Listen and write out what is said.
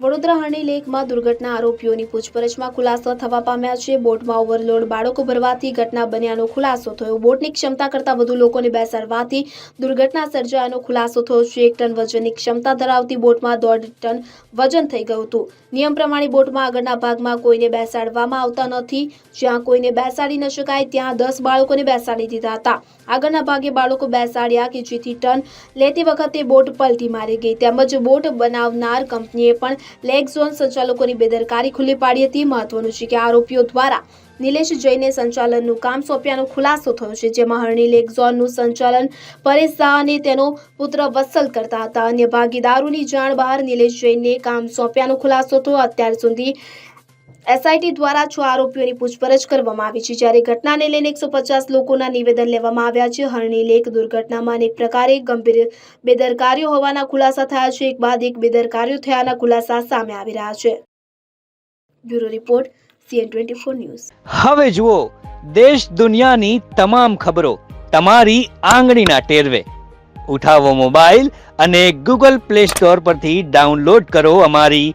વડોદરા હરણી લેકમાં દુર્ઘટના, આરોપીઓની પૂછપરછમાં ખુલાસો થવા પામ્યા છે. બોટમાં ઓવરલોડ, બાળકો ભરવાથી ઘટના બન્યાનો ખુલાસો થયો. બોટની ક્ષમતા કરતાં વધુ લોકોને બેસાડવાથી દુર્ઘટના સર્જાયાનો ખુલાસો થયો છે. એક ટન વજનની ક્ષમતા ધરાવતી બોટમાં દોઢ ટન વજન થઈ ગયું હતું. નિયમ પ્રમાણે બોટમાં આગળના ભાગમાં કોઈને બેસાડવામાં આવતા નથી. જ્યાં કોઈને બેસાડી ન શકાય, ત્યાં દસ બાળકોને બેસાડી દીધા હતા. આગળના ભાગે બાળકો બેસાડ્યા કે જેથી ટન લેતી વખતે બોટ પલટી મારી ગઈ. તેમજ બોટ બનાવનાર કંપનીએ પણ લેગ ઝોન સંચાલકોની બેદરકારી ખુલ્લી પાડી હતી. મહત્વનું છે કે આરોપીઓ દ્વારા નિલેશ જૈને સંચાલનનું કામ સોંપ્યાનો ખુલાસો થયો છે, જેમાં હરણી લેક ઝોનનું સંચાલન પરેશ શાહ અને તેનો પુત્ર વત્સલ કરતા હતા. અન્ય ભાગીદારોની જાણ બહાર નિલેશ જૈનને કામ સોંપ્યાનો ખુલાસો થયો. અત્યાર સુધી એસઆઈટી દ્વારા છ આરોપીઓની પૂછપરછ કરવામાં આવી છે. જ્યારે ઘટનાને લઈને એકસો લોકોના નિવેદન લેવામાં આવ્યા છે. હરણી લેક દુર્ઘટનામાં અનેક પ્રકારે ગંભીર બેદરકારીઓ હોવાના ખુલાસા થયા છે. એક બાદ એક બેદરકારીઓ થયાના ખુલાસા સામે આવી રહ્યા છે. Bureau report CN news. હવે જુઓ, દેશ દુનિયાની તમામ ખબરો તમારી આંગળીના ટેરવે. ઉઠાવો મોબાઈલ અને ગૂગલ પ્લે સ્ટોર પરથી ડાઉનલોડ કરો અમારી